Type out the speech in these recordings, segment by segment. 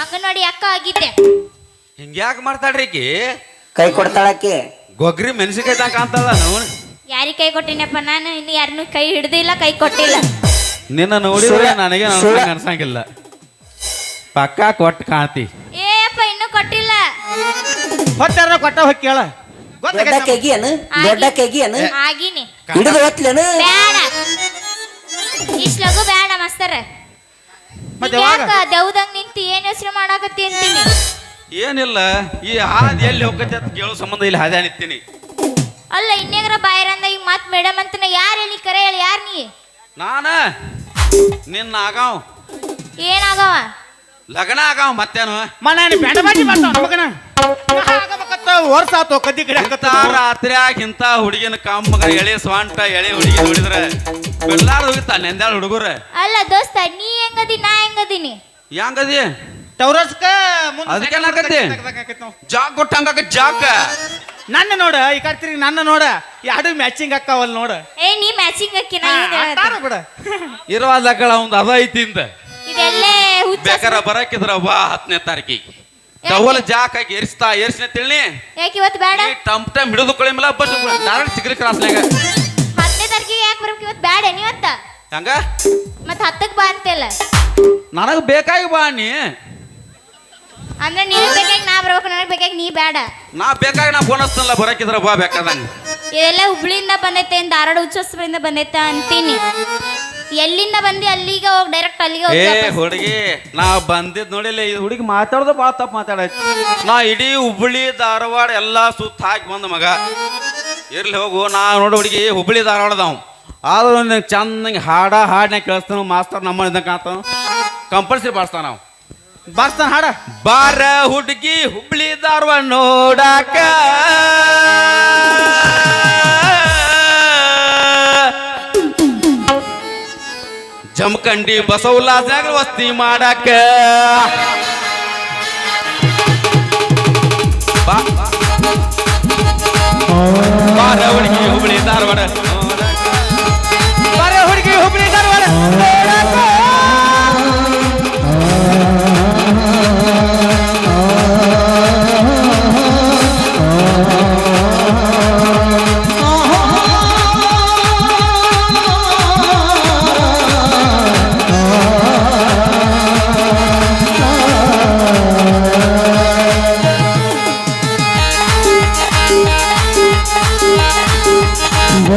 ಅಂಗನವಾಡಿ ಅಕ್ಕ ಆಗಿದ್ದೆ. ಹಿಂಗ್ಯಾಕ್ ಮಾಡ್ತಾಳ್ರಿ ಈಕಿ? ಕೈ ಕೊಡ್ತಾಳಕ್ಕೆ? ಗೊಗ್ರಿ ಮೆಣಸಿನ್ಕಾಯಿ ತಾಕ ಅಂತಲ್ಲ ನಾವು. ಯಾರಿಗೆ ಕೈ ಕೊಟ್ಟಿನಪ್ಪ ನಾನು? ಇನ್ನು ಯಾರನ್ನೂ ಕೈ ಹಿಡ್ದಿಲ್ಲ ಕೈ ಕೊಟ್ಟಿಲ್ಲ. ನಿನ್ನ ನೋಡಿದ್ರೆ ನನಗೆ ಸುಳ್ಳ- ಅನ್ಸಂಗಿಲ್ಲ. ಪಕ್ಕ ಕೊಟ್ಟು ಕಾಣ್ತಿ. ಏ ಇನ್ನು ಇನ್ನೂ ಕೊಟ್ಟಿಲ್ಲ. ಕೊಟ್ಟಾರ ಕೊಟ್ಟ ಹೋಗಿ ಕೇಳ. ದೊಡ್ಡ ಗೊತ್ತಾಗೈತೆ ಕೆಗಿಯನು ದೊಡ್ಡ ಕೆಗಿಯನು ಆಗಿನಿ. ಹಿಡಿದು ಹೊತ್ಲೇನು? ಬೇಡ. ಇಷ್ಟು ಲಗು ಬೇಡ ಮಾಸ್ತರ. ಮತ್ತೆ ಯಾವಾಗ? ಯಾಕ ದೌದಂಗ್ ನಿಂತು ಏನ್ ಹೆಸರು ಮಾಡಾಕತ್ತಿ ಅಂತೀನಿ? ಏನಿಲ್ಲ ಈ ಹಾದಿ ಎಲ್ಲಿ ಹೋಗತ್ತೆ ಅಂತ ಕೇಳೋ ಸಂಬಂಧ ಇಲ್ಲಿ ಹಾದಿ ನಿಂತೀನಿ ಅಲ್ಲ ಇನ್ನೇಗ್ರ ಬಾಯರಂದ ಈಗ ಮತ್ ಮೇಡಮ್ ಅಂತ ಯಾರು ಹೇಳಿ ಕರೆ ಹೇಳಿ ಯಾರ್ ನೀ? ನಾನ? ನಿನ್ನ ಆಗಾವ್. ಏನಾಗವ ಲಗ್ನ ಆಗಾವ್ ಮತ್ತೇನು? ಮನೆ ಬೇಡ ಬಾಜಿ ಮಾಡ್ತಾವ ನಮಗನ ಆಗಬೇಕತ್ತ ವರ್ಷ ಆತು ಕದ್ದಿ ಕಡೆ ಇಂಥ ರಾತ್ರಿಯಾಗ ಇಂಥ ಹುಡುಗಿನ ಕಾಮಗ ಎಳೆ ಸ್ವಾಂಟ ಎಳೆ ಹುಡುಗಿ ನೋಡಿದ್ರೆ ಬೆಳ್ಳಾರ ಹೋಗಿತ್ತ ನೆಂದಾಳ ಹುಡುಗರ. ಅಲ್ಲ ದೋಸ್ತ ನೀ ಹೆಂಗದಿ ನಾ ಹೆಂಗದೀನಿ? ಹೆಂಗದಿ ಟೌರಸ್ಕ ಅದಕ್ಕೆ ಏನಾಗತ್ತೆ? ಜಾಕ್ ಕೊಟ್ಟಂಗ ಜಾಕ್. ನನ್ನ ನೋಡ ಈ ಕಡೆ ತಿರುಗಿ ನನ್ನ ನೋಡ ಎರಡು ಮ್ಯಾಚಿಂಗ್ ಅಕ್ಕಾವಲ್ ನೋಡ. ಏ ನೀ ಮ್ಯಾಚಿಂಗ್ ಅಕ್ಕಿನ ಬಿಡ. ಇರುವಾದ ಲಕ್ಕಳ ಒಂದು ಅದ ಐತಿ ಇಂದ. ಇದೆಲ್ಲೇ ಹುಚ್ಚ ಬೇಕಾರ ಬರಕಿದ್ರ ಬಾ ಹತ್ತನೇ ತಾರೀಕಿಗೆ. ಡವಲ್ ಜಾಕ್ ಆಗಿ ಏರಿಸ್ತಾ ಏರಿಸಿನ ತಿಳಿ ಯಾಕೆ ಇವತ್ತು ಬೇಡ? ಈ ಟಮ್ ಟಮ್ ಹಿಡಿದು ಕೊಳಿಮಲ್ಲ ಬಸ್ ನಾರಾಯಣ ಸಿಗ್ರಿ ಕ್ರಾಸ್ನಾಗ ಹತ್ತನೇ ತಾರೀಕಿಗೆ ಯಾಕೆ ಬರ್ಬೇಕು? ಇವತ್ತು ಬೇಡ ನೀವತ್ತ ಹಂಗ? ಮತ್ತೆ ಹತ್ತಕ್ಕೆ ಬಾ ಅಂತೆಲ್ಲ ನನಗೆ ಬೇಕಾಗಿ ಬಾ ನೀ. ಅಂದ್ರೆ ನೀನು ಬೇಕಾಗಿ ನಾ ಬರ್ಬೇಕು ನನಗ್ ಬೇಕಾಗಿ ನೀ ಬೇಡ. ನಾ ಬೇಕಾಗಿ ನಾ ಫೋನ್ ಹಚ್ಚಲ್ಲ ಬರಕಿದ್ರ ಬಾ ಬೇಕಾದಂಗ ಇದೆಲ್ಲ ಹುಬ್ಳಿಯಿಂದ ಬಂದೈತೆ ಧಾರವಾಡ ಉತ್ಸವದಿಂದ ಬಂದೈತೆ ಅಂತೀನಿ. ಎಲ್ಲಿಂದ ಬಂದಿ? ಅಲ್ಲಿಗೆ ಹೋಗಿ ಡೈರೆಕ್ಟ್ ಅಲ್ಲಿಗೆ ಏ ಹೋಗಿ ಹುಡುಗಿ ನಾ ಬಂದಿದ್ ನೋಡಿಲ್ಲ ಈ ಹುಡುಗಿ ಮಾತಾಡೋದು ಭಾಳ ತಪ್ಪು ಮಾತಾಡೈತಿ ನಾ ಇಡೀ ಹುಬ್ಬಳ್ಳಿ ಧಾರವಾಡ ಎಲ್ಲಾ ಸುತ್ತ ಹಾಕಿ ಬಂದ ಮಗ. ಇರ್ಲಿ ಹೋಗು ನಾ ನೋಡು ಹುಡುಗಿ ಹುಬ್ಬಳ್ಳಿ ಧಾರವಾಡದವ್ ಆದ್ರೂ ನಂಗೆ ಚಂದಂಗೆ ಹಾಡ ಹಾಡ್ನ ಕೇಳಿಸ್ತಾನ ಮಾಸ್ತರ್ ನಮ್ಮ ಇದ್ದಂಗೆ ಕಾಣ್ತಾನ. ಕಂಪಲ್ಸರಿ ಬಾರಿಸ್ತಾನ ನಾವು ಬಾರಿಸ್ತಾನ ಹಾಡ? ಬಾರ ಹುಡುಗಿ ಹುಬ್ಳಿ ಧಾರವಾಡ ನೋಡಾಕ. ಜಮಖಂಡಿ ಬಸವಲಾಜಾಗ ವಸ್ತಿ ಮಾಡಾಕ. ಬಾರ ಹುಡುಗಿ ಹುಬ್ಳಿ ಧಾರವಾಡ. ಹುಡುಗಿ ಹುಬ್ಳಿ ಧಾರವಾಡ.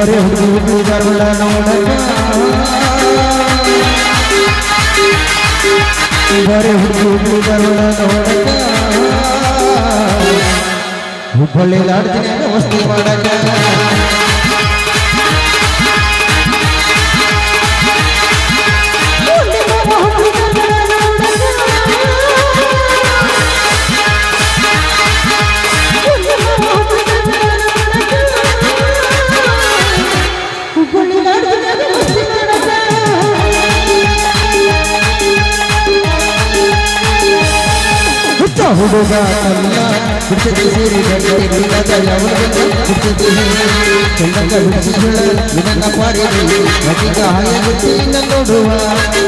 ಬರೆ ಹುಡುಗಿ ಹುಡುಗಿ ಧಾರವಾಡ ನೋಡಕ ಬರೆ ಹುಡುಗಿ ಹುಡುಗಿ ಧಾರವಾಡ ನೋಡಕ ಹುಬ್ಬಳ್ಳಿ ಲಾಡ್ಜಿನಾಗ ವಸ್ತಿ ಮಾಡಕ ಹುಚ್ಚ ಹುಡುಗ ಕಲ್ಲ ಬಿಡ್ತದೆ ಸೇರಿ ಗಂಟೆ ಬಿಡದ ಯಾವನ ಬಿಡ್ತದೆ ಚಂದಂಗ ನಿನ್ನ ಪಾರಿದೆ ನಟಿಗ ಹಾಯಗುತ್ತಿ ನೋಡುವ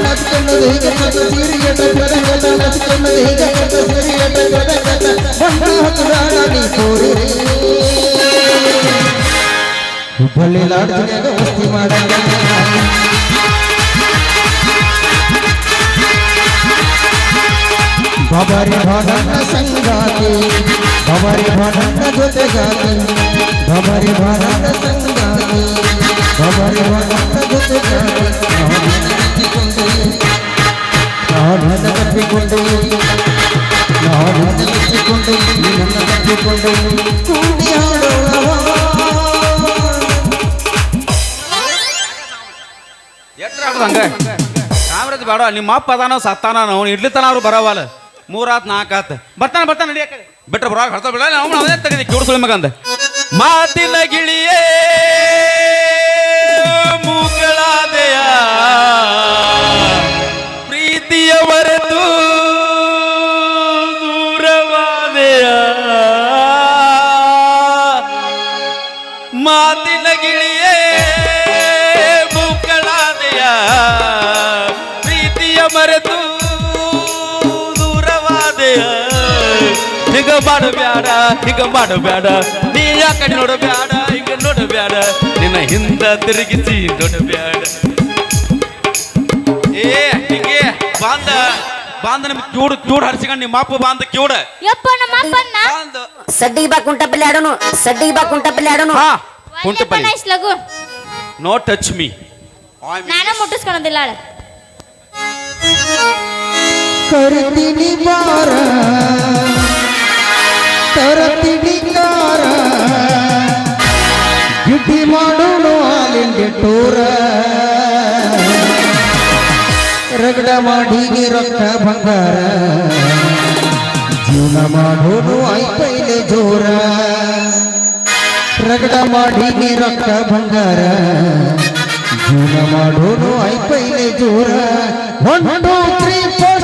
ನಚ್ಕೊಂಡದು ಹೀಗೆ ಮತ್ತು ಸೀರಿಯಟ ಗದಗದ ನಚ್ಕೊಂಡದು ಹೀಗೆ ಮತ್ತು ಸೀರಿಯಟ ಗದಗದ ಬಂದ ಹಕ್ಕುದಾರ ನೀ ಕೋರಿರಿ ಹುಬ್ಬಳ್ಳಿ ಲಾಡ್ಜಿನಾಗ ವಸ್ತಿ ಮಾಡಕ ಬಾಬಾರಿ ಭಾಡನ್ನ ಸಂಗಾತಿ ಬಾಬಾರಿ ಭಾಡನ್ನ ಜೊತೆಗಾತಿ ಬಾಬಾರಿ ಭಾಡನ್ನ ಸಂಗಾತಿ ಬಾಬಾರಿ ಭಾಡನ್ನ ಜೊತೆಗಾತಿ ನಾನು ತಪ್ಪಿಕೊಂಡೆ ನಾನು ತಪ್ಪಿಕೊಂಡೆ ನನ್ನ ತಪ್ಪಿಕೊಂಡೆ ಕೂಡಿ ಹಾಡುವ ಎಟ್ರ ಹಂಗ ಕಾಮ್ರದ್ ಬೇಡ ನಿಮ್ಮ ಅಪ್ಪ ಅದಾನೋ ಸತ್ತಾನ ಅವ್ನು ಇಡ್ಲಿತನ ಅವ್ರು ಬರವಲ್ಲ ಮೂರಾತ್, ನಾಲ್ಕಾತ್. ಬರ್ತಾನ ಬರ್ತಾನ, ನಡಿ ಬಿಟ್ರ ಬಿಟ್ರೆ ಬರೋ ಹಡ್ತಾ ಬಿಡ ನಾವು ಅದೇ ತೆಗೆದಿ ಮಗಂದ ಮಾತಿನ ಗಿಳಿಯೇ, ಮೂಗಳಾದೆಯ? ಪ್ರೀತಿಯ ಮಾಡಬ್ಯಾಡ ಹಿಂಗ ಮಾಡಬ್ಯಾಡ ನೀ ಯಾಕಡೆ ನೋಡಬ್ಯಾಡ ಹಿಂಗ ನೋಡಬ್ಯಾಡ ನಿನ್ನ ಹಿಂದ ತಿರುಗಿಸಿ ನೋಡಬ್ಯಾಡ ಏ ಹಿಂಗೆ ಬಾಂದ ಬಾಂದ ನಿಮ್ ಕ್ಯೂಡ್ ಕ್ಯೂಡ್ ಹರಿಸಿಕೊಂಡು ನಿಮ್ಮ ಅಪ್ಪ ಬಾಂದ ಕ್ಯೂಡ್ ಯಪ್ಪ ನಮ್ಮ ಅಪ್ಪನ್ನ? ಬಾಂದ. ಸಡ್ಡಿಗೆ ಬಾ ಕುಂಟಪಲ್ಲಿ ಆಡೋನು. ಸಡ್ಡಿಗೆ ಬಾ ಕುಂಟಪಲ್ಲಿ ಆಡೋನು. ಹಾ ಕುಂಟ ನಾ ಇಷ್ಟ್ ನೋ ಟಚ್ ಮೀ ನಾನು ಮುಟ್ಟಿಸ್ಕೊಳೋದಿಲ್ಲ ಆಳ. ಕರಿತೀನಿ ಬಾರ. ತರತೀನಿ ಕಾರ ಗಿಡ್ಡಿ ಮಾಡೋಣ ಹಾಲಿಂದೆ ಟೂರ. ರಗಡ ಮಾಡಿಗೆ ರೊಕ್ಕ ಬಂಗಾರ. ಜೀವನ ಮಾಡೋನು ಐಪೈಲೆ ಜೋರ. ರಗಡ ಮಾಡಿಗೆ ರೊಕ್ಕ ಬಂಗಾರ. ಜೀವನ ಮಾಡೋನು ಐಪೈಲೆ ಜೋರ. ಒನ್ ಟೂ ತ್ರೀ ಫೋರ್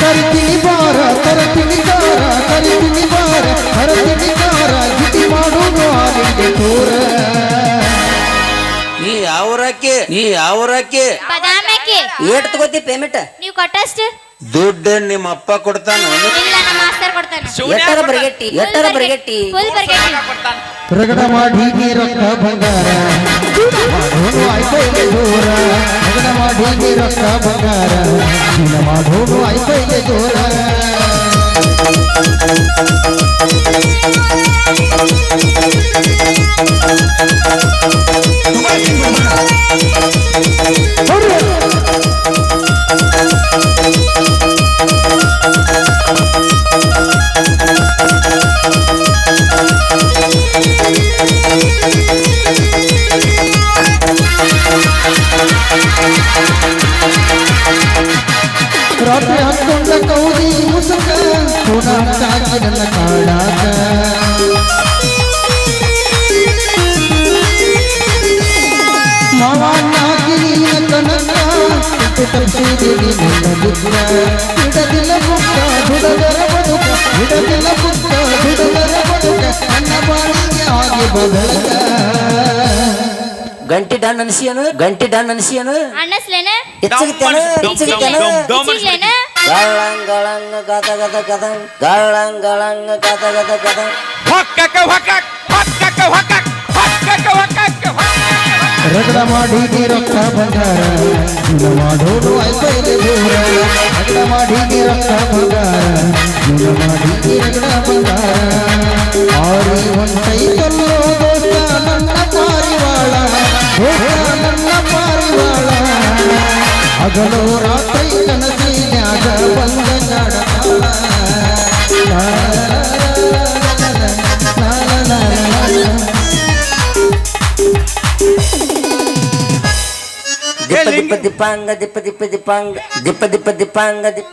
ಕರಿತೀನಿ ಬಾರ ತರತೀನಿ ಕಾರ ಕರಿತೀನಿ ಬಾರ ತರತೀನಿ ಕಾರ ಗಿಟಿ ಮಾಡೋನು ಆಲಿಂದೆ ತೋರ. ನೀ ಬದಾಮಕ್ಕೆ ಏಟ್ ತಗೋತಿ ಪೇಮೆಂಟ್ ನೀವು ಕೊಟ್ಟಷ್ಟು? ದುಡ್ಡು ನಿಮ್ಮ ಅಪ್ಪ ಕೊಡ್ತಾನ? ಇಲ್ಲ ನಮ್ಮ ಮಾಸ್ತರ್ ಕೊಡ್ತಾನೆ. ಎಟ್ಟರ ಬರಗೆಟ್ಟಿ? ಎಟ್ಟರ ಬರಗೆಟ್ಟಿ? ಫುಲ್ ಬರ್ಗೆಟ್ಟಿ ರಗಡ ಮಾಡಿ ಬಂಗಾರ. ಮಾಡೋನು ರಗಡ ಮಾಡಿ ಬಂಗಾರ. ಮಾಡೋನು ಐಪೈಲೆ ಜೋರ ರಾತ್ರಿ ಹತ್ತೊಂದ ಕೌದಿ ಮುಸುಕ. ಕೋಣಾಚಾಕಿ ನನ್ನ ಕಾಡಾಕ ನೀನ ತಪ್ಪಿಸಿದೆ ನನ್ನ ಬುಕ್ಕ ಬಿಡದಿಲ್ಲ ಬುಕ್ಕ ದುಡದರ ಬದುಕ. ಬಿಡದಿಲ್ಲ ಬುಕ್ಕ ದುಡದರ ಬದುಕ. ನನ್ನ ಬಾಳಿಗೆ ಆಗಿ ಬದಲಕ ಗಂಟಿ ಡನ್ ಅನ್ಸಿಯನು? ಗಂಟಿ ಡನ್ ಅನ್ಸಿಯನು? ಅಣ್ಣಸ್ಲೇನ? ಎಚ್ಚಗಿತ್ತೇನು ಎಚ್ಚಗಿತ್ತೇನು ಗಳಂಗ್ ಗಳಂಗ್ ಗದ ಗದ ಗದಂಗ್ ಗಳಂಗ್ ಗಳಂಗ್ ಗದ ಗದ ಗದಂಗ್ ಹೊಕ್ಕಕ ಹೊಕ್ಕಕ್ ಹೊಕ್ಕಕ ಹೊಕ್ಕಕ್ ಹೊಕ್ಕಕ ಹೊಕ್ಕಕ್ ರಗಡ ಮಾಡಿದಿ ರೊಕ್ಕ ಬಂಗಾರ ಗುಣ ಮಾಡೋದು ಐದು ದೂರ ರಗಡ ಮಾಡಿದಿ ರೊಕ್ಕ ಬಂಗಾರ ಗುಣ ಮಾಡಿದಿ ರಗಡ ಬಂಗಾರ ಆರಿ ಒಂದು ಕೈ ಕೊಲ್ಲ ದಿಪ್ಪ ದಿಪ್ಪಾಂಗ ದಿಪ್ಪ ದಿಪ್ಪ ದಿಪ್ಪಾಂಗ ದಿಪ್ಪ ದಿಪ್ಪ ದಿಪ್ಪಾಂಗ ದಿಪ್ಪ.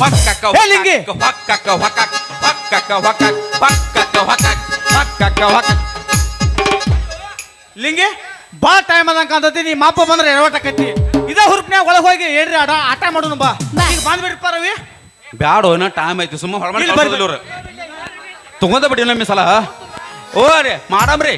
ಪಕ್ಕಕ್ಕ ಹೆಲಿಂಗಿ ಪಕ್ಕಕ್ಕ ಹೊಕ್ಕ ಪಕ್ಕಕ್ಕ ಹೊಕ್ಕ ಪಕ್ಕಕ್ಕ ಹೊಕ್ಕ ಪಕ್ಕಕ್ಕ ಹೊಕ್ಕ ಲಿಂಗೇ. ಬಾ ಟೈಮ್ ಅದಂಗ ಅಂತತಿ ನೀ ಮಾಪ ಬಂದ್ರೆ ಎಡವಟಕೈತಿ ಇದ ಹುರುಪ್ನ್ಯಾಗ ಒಳಗೆ ಹೋಗಿ ಏನ್ರಿ ಆಟ ಆಟ ಮಾಡೋಣ ಬಾ. ಬಂದ್ ಈಗ ಬಂದ್ಬಿಡ್ಪ ರವಿ. ಬ್ಯಾಡೋ ಏನೋ ಟೈಮ್ ಐತಿ ಸುಮ್ಮ ಹೊರಮನೆ ಇಲ್ಲಿ ತಗೊಂಡ ಬಿಡಿ ನಮ್ಮ ಸಲ. ಓ ರೀ ಮಾಡಮ್ರಿ.